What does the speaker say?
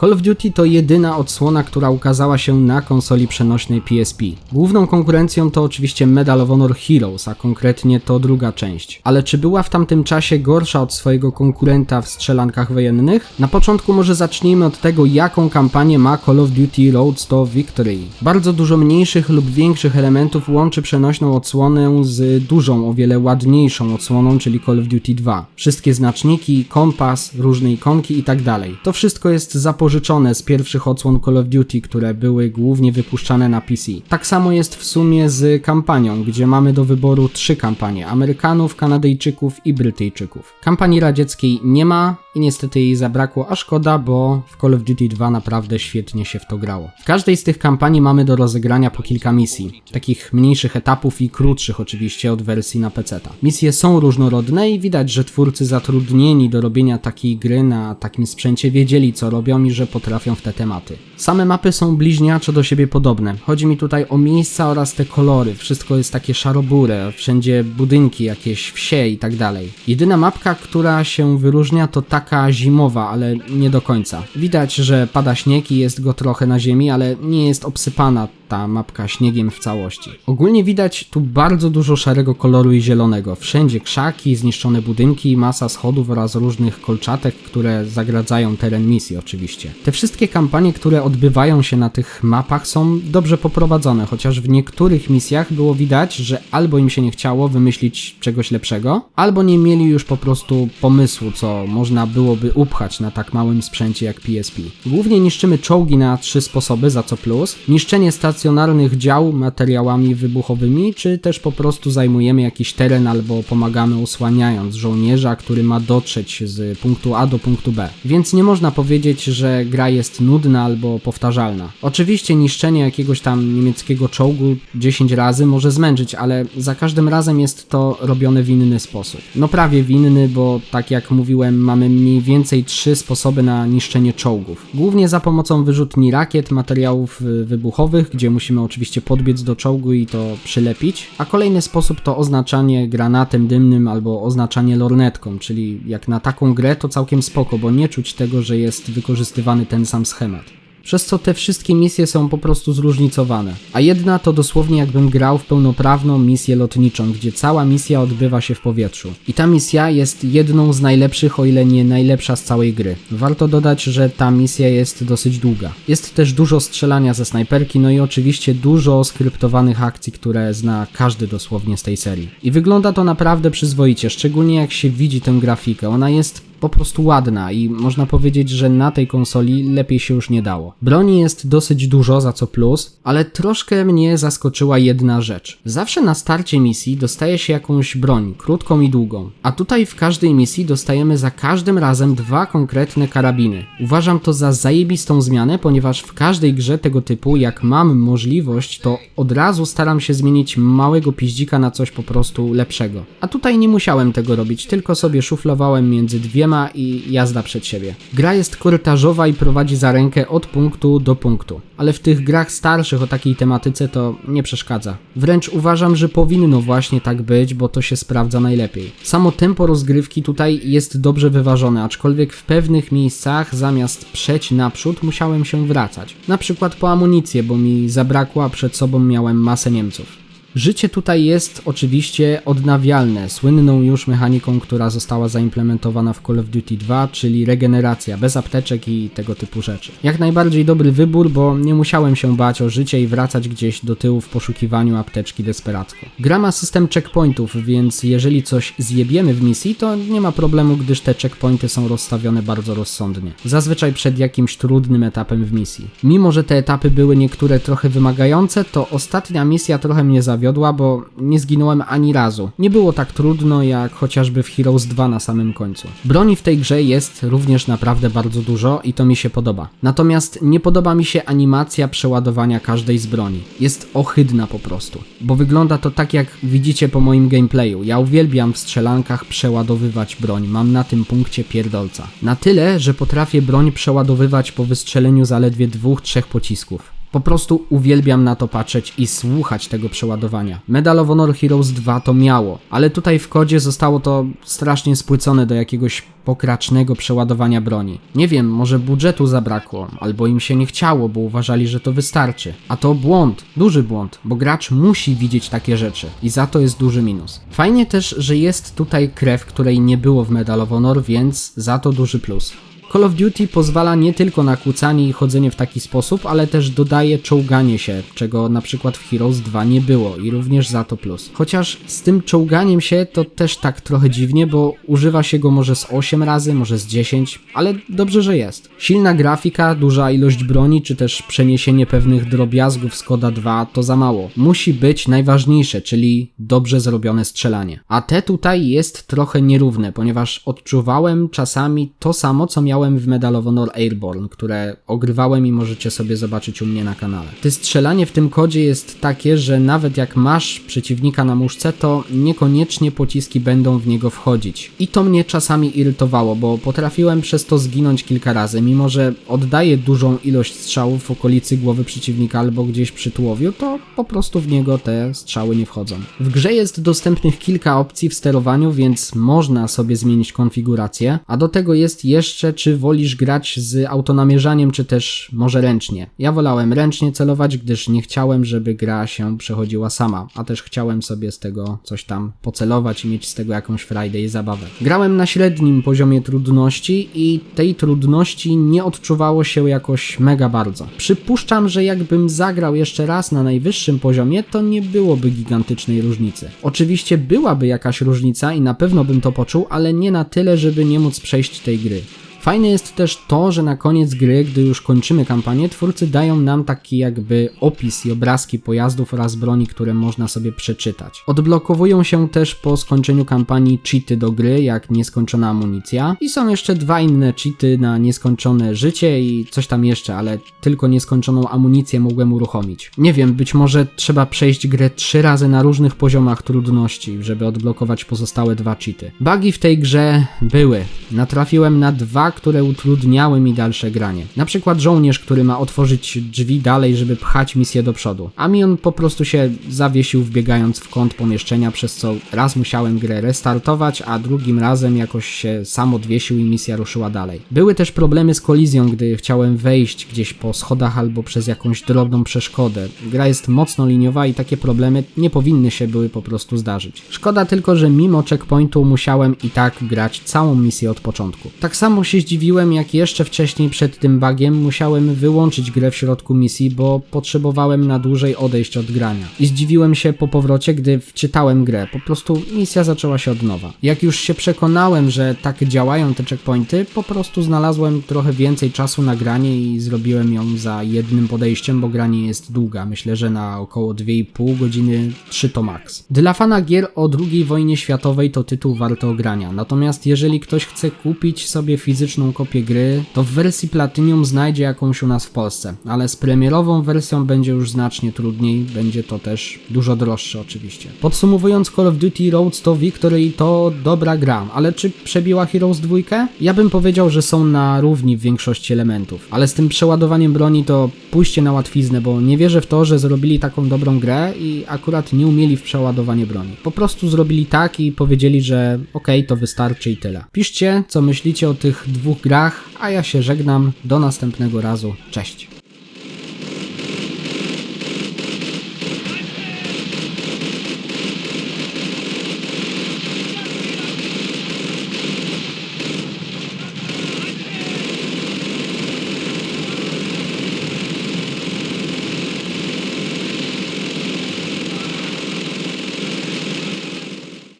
Call of Duty to jedyna odsłona, która ukazała się na konsoli przenośnej PSP. Główną konkurencją to oczywiście Medal of Honor Heroes, a konkretnie to druga część. Ale czy była w tamtym czasie gorsza od swojego konkurenta w strzelankach wojennych? Na początku może zacznijmy od tego, jaką kampanię ma Call of Duty Roads to Victory. Bardzo dużo mniejszych lub większych elementów łączy przenośną odsłonę z dużą, o wiele ładniejszą odsłoną, czyli Call of Duty 2. Wszystkie znaczniki, kompas, różne ikonki i tak. To wszystko jest zapożyczone z pierwszych odsłon Call of Duty, które były głównie wypuszczane na PC. Tak samo jest w sumie z kampanią, gdzie mamy do wyboru trzy kampanie: Amerykanów, Kanadyjczyków i Brytyjczyków. Kampanii radzieckiej nie ma i niestety jej zabrakło, a szkoda, bo w Call of Duty 2 naprawdę świetnie się w to grało. W każdej z tych kampanii mamy do rozegrania po kilka misji, takich mniejszych etapów i krótszych oczywiście od wersji na PC. Misje są różnorodne i widać, że twórcy zatrudnieni do robienia takiej gry na takim sprzęcie wiedzieli co robią i że potrafią w te tematy. Same mapy są bliźniaczo do siebie podobne. Chodzi mi tutaj o miejsca oraz te kolory. Wszystko jest takie szarobure, wszędzie budynki, jakieś wsie i tak dalej. Jedyna mapka, która się wyróżnia to taka zimowa, ale nie do końca. Widać, że pada śnieg i jest go trochę na ziemi, ale nie jest obsypana ta mapka śniegiem w całości. Ogólnie widać tu bardzo dużo szarego koloru i zielonego. Wszędzie krzaki, zniszczone budynki, masa schodów oraz różnych kolczatek, które zagradzają teren misji oczywiście. Te wszystkie kampanie, które odbywają się na tych mapach są dobrze poprowadzone, chociaż w niektórych misjach było widać, że albo im się nie chciało wymyślić czegoś lepszego, albo nie mieli już po prostu pomysłu, co można byłoby upchać na tak małym sprzęcie jak PSP. Głównie niszczymy czołgi na trzy sposoby, za co plus. Niszczenie stacjonarnych dział materiałami wybuchowymi, czy też po prostu zajmujemy jakiś teren albo pomagamy osłaniając żołnierza, który ma dotrzeć z punktu A do punktu B. Więc nie można powiedzieć, że gra jest nudna albo powtarzalna. Oczywiście niszczenie jakiegoś tam niemieckiego czołgu 10 razy może zmęczyć, ale za każdym razem jest to robione w inny sposób. No prawie w inny, bo tak jak mówiłem, mamy mniej więcej trzy sposoby na niszczenie czołgów. Głównie za pomocą wyrzutni rakiet, materiałów y, wybuchowych, gdzie musimy oczywiście podbiec do czołgu i to przylepić, a kolejny sposób to oznaczanie granatem dymnym albo oznaczanie lornetką, czyli jak na taką grę to całkiem spoko, bo nie czuć tego, że jest wykorzystywany ten sam schemat przez co te wszystkie misje są po prostu zróżnicowane. A jedna to dosłownie jakbym grał w pełnoprawną misję lotniczą, gdzie cała misja odbywa się w powietrzu. I ta misja jest jedną z najlepszych, o ile nie najlepsza z całej gry. Warto dodać, że ta misja jest dosyć długa. Jest też dużo strzelania ze snajperki, no i oczywiście dużo skryptowanych akcji, które zna każdy dosłownie z tej serii. I wygląda to naprawdę przyzwoicie, szczególnie jak się widzi tę grafikę. Ona jest po prostu ładna i można powiedzieć, że na tej konsoli lepiej się już nie dało. Broni jest dosyć dużo, za co plus, ale troszkę mnie zaskoczyła jedna rzecz. Zawsze na starcie misji dostaje się jakąś broń, krótką i długą, a tutaj w każdej misji dostajemy za każdym razem dwa konkretne karabiny. Uważam to za zajebistą zmianę, ponieważ w każdej grze tego typu, jak mam możliwość, to od razu staram się zmienić małego piździka na coś po prostu lepszego. A tutaj nie musiałem tego robić, tylko sobie szuflowałem między dwiema i jazda przed siebie. Gra jest korytarzowa i prowadzi za rękę od punktu do punktu, ale w tych grach starszych o takiej tematyce to nie przeszkadza. Wręcz uważam, że powinno właśnie tak być, bo to się sprawdza najlepiej. Samo tempo rozgrywki tutaj jest dobrze wyważone, aczkolwiek w pewnych miejscach zamiast przeć naprzód musiałem się wracać. Na przykład po amunicję, bo mi zabrakło, a przed sobą miałem masę Niemców. Życie tutaj jest oczywiście odnawialne, słynną już mechaniką, która została zaimplementowana w Call of Duty 2, czyli regeneracja, bez apteczek i tego typu rzeczy. Jak najbardziej dobry wybór, bo nie musiałem się bać o życie i wracać gdzieś do tyłu w poszukiwaniu apteczki desperacko. Gra ma system checkpointów, więc jeżeli coś zjebiemy w misji, to nie ma problemu, gdyż te checkpointy są rozstawione bardzo rozsądnie. Zazwyczaj przed jakimś trudnym etapem w misji. Mimo, że te etapy były niektóre trochę wymagające, to ostatnia misja trochę mnie zawiodła zawiodła, bo nie zginąłem ani razu. Nie było tak trudno jak chociażby w Heroes 2 na samym końcu. Broni w tej grze jest również naprawdę bardzo dużo i to mi się podoba. Natomiast nie podoba mi się animacja przeładowania każdej z broni. Jest ohydna po prostu, bo wygląda to tak jak widzicie po moim gameplayu. Ja uwielbiam w strzelankach przeładowywać broń, mam na tym punkcie pierdolca. Na tyle, że potrafię broń przeładowywać po wystrzeleniu zaledwie dwóch, trzech pocisków. Po prostu uwielbiam na to patrzeć i słuchać tego przeładowania. Medal of Honor Heroes 2 to miało, ale tutaj w kodzie zostało to strasznie spłycone do jakiegoś pokracznego przeładowania broni. Nie wiem, może budżetu zabrakło, albo im się nie chciało, bo uważali, że to wystarczy. A to błąd, duży błąd, bo gracz musi widzieć takie rzeczy i za to jest duży minus. Fajnie też, że jest tutaj krew, której nie było w Medal of Honor, więc za to duży plus. Call of Duty pozwala nie tylko na kłócanie i chodzenie w taki sposób, ale też dodaje czołganie się, czego na przykład w Heroes 2 nie było i również za to plus. Chociaż z tym czołganiem się to też tak trochę dziwnie, bo używa się go może z 8 razy, może z 10, ale dobrze, że jest. Silna grafika, duża ilość broni, czy też przeniesienie pewnych drobiazgów z Koda 2 to za mało. Musi być najważniejsze, czyli dobrze zrobione strzelanie. A te tutaj jest trochę nierówne, ponieważ odczuwałem czasami to samo, co w Medal of Honor Airborne, które ogrywałem i możecie sobie zobaczyć u mnie na kanale. Te strzelanie w tym kodzie jest takie, że nawet jak masz przeciwnika na muszce, to niekoniecznie pociski będą w niego wchodzić. I to mnie czasami irytowało, bo potrafiłem przez to zginąć kilka razy, mimo że oddaję dużą ilość strzałów w okolicy głowy przeciwnika albo gdzieś przy tułowiu, to po prostu w niego te strzały nie wchodzą. W grze jest dostępnych kilka opcji w sterowaniu, więc można sobie zmienić konfigurację, a do tego jest jeszcze czy wolisz grać z autonamierzaniem, czy też może ręcznie. Ja wolałem ręcznie celować, gdyż nie chciałem, żeby gra się przechodziła sama, a też chciałem sobie z tego coś tam pocelować i mieć z tego jakąś frajdę i zabawę. Grałem na średnim poziomie trudności i tej trudności nie odczuwało się jakoś mega bardzo. Przypuszczam, że jakbym zagrał jeszcze raz na najwyższym poziomie, to nie byłoby gigantycznej różnicy. Oczywiście byłaby jakaś różnica i na pewno bym to poczuł, ale nie na tyle, żeby nie móc przejść tej gry. Fajne jest też to, że na koniec gry, gdy już kończymy kampanię, twórcy dają nam taki jakby opis i obrazki pojazdów oraz broni, które można sobie przeczytać. Odblokowują się też po skończeniu kampanii cheaty do gry, jak nieskończona amunicja i są jeszcze dwa inne cheaty na nieskończone życie i coś tam jeszcze, ale tylko nieskończoną amunicję mogłem uruchomić. Nie wiem, być może trzeba przejść grę trzy razy na różnych poziomach trudności, żeby odblokować pozostałe dwa cheaty. Bugi w tej grze były. Natrafiłem na dwa, które utrudniały mi dalsze granie. Na przykład żołnierz, który ma otworzyć drzwi dalej, żeby pchać misję do przodu. A mi on po prostu się zawiesił wbiegając w kąt pomieszczenia, przez co raz musiałem grę restartować, a drugim razem jakoś się sam odwiesił i misja ruszyła dalej. Były też problemy z kolizją, gdy chciałem wejść gdzieś po schodach albo przez jakąś drobną przeszkodę. Gra jest mocno liniowa i takie problemy nie powinny się były po prostu zdarzyć. Szkoda tylko, że mimo checkpointu musiałem i tak grać całą misję od początku. Tak samo się zdziwiłem, jak jeszcze wcześniej przed tym bugiem musiałem wyłączyć grę w środku misji, bo potrzebowałem na dłużej odejść od grania. I zdziwiłem się po powrocie, gdy wczytałem grę. Po prostu misja zaczęła się od nowa. Jak już się przekonałem, że tak działają te checkpointy, po prostu znalazłem trochę więcej czasu na granie i zrobiłem ją za jednym podejściem, bo granie jest długa. Myślę, że na około 2,5 godziny 3 to max. Dla fana gier o II wojnie światowej to tytuł warto grania. Natomiast jeżeli ktoś chce kupić sobie fizyczną kopię gry, to w wersji Platinum znajdzie jakąś u nas w Polsce, ale z premierową wersją będzie już znacznie trudniej, będzie to też dużo droższe oczywiście. Podsumowując Call of Duty Roads to Victory to dobra gra, ale czy przebiła Heroes 2? Ja bym powiedział, że są na równi w większości elementów, ale z tym przeładowaniem broni to pójście na łatwiznę, bo nie wierzę w to, że zrobili taką dobrą grę i akurat nie umieli w przeładowanie broni. Po prostu zrobili tak i powiedzieli, że okej, to wystarczy i tyle. Piszcie, co myślicie o tych dwóch grach, a ja się żegnam. Do następnego razu. Cześć.